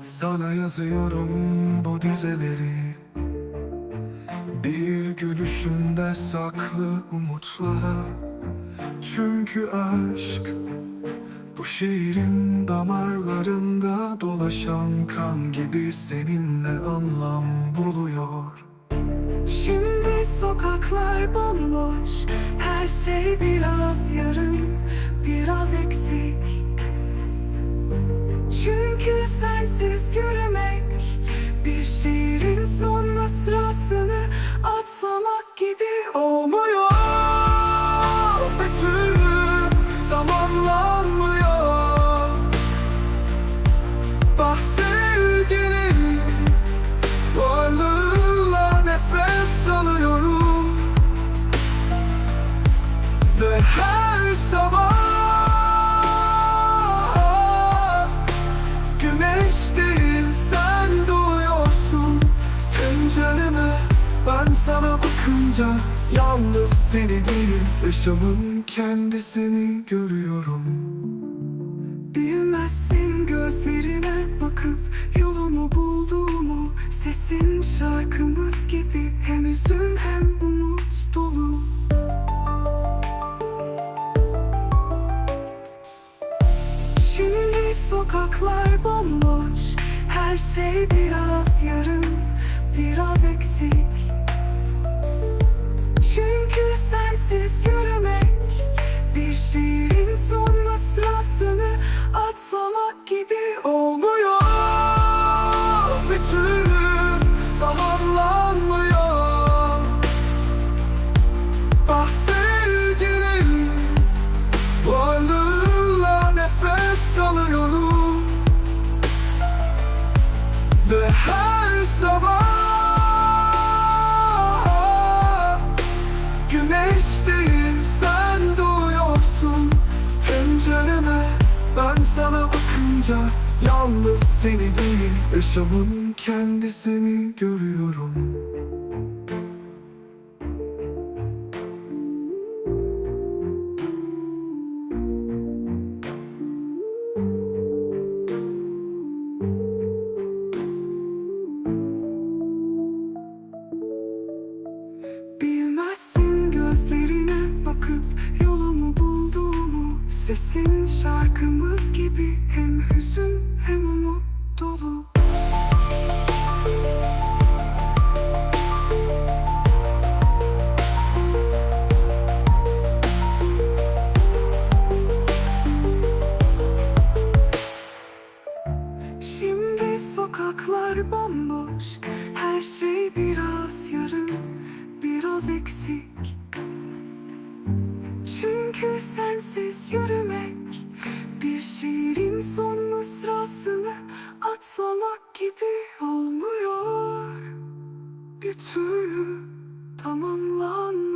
Sana yazıyorum bu dizeleri. Bir gülüşünde saklı umutlar Çünkü aşk Bu şiirin damarlarında dolaşan kan gibi seninle anlam buluyor. Şimdi sokaklar bomboş Her şey biraz yarım Ve her sabah. Güneş değil sen doğuyorsun. Pencereme ben sana bakınca Yalnız seni değil yaşamın kendisini görüyorum. Bilmezsin gözlerine sokaklar bomboş Her şey biraz yarım Biraz eksik bakınca Yalnız seni değil yaşamın kendisini görüyorum Sesin şarkımız gibi Hem hüzün hem umut dolu. Şimdi sokaklar bomboş Her şey biraz yarım Biraz eksik Sensiz yürümek Bir şiirin son mısrasını Atlamak gibi olmuyor. Bir türlü tamamlanmıyor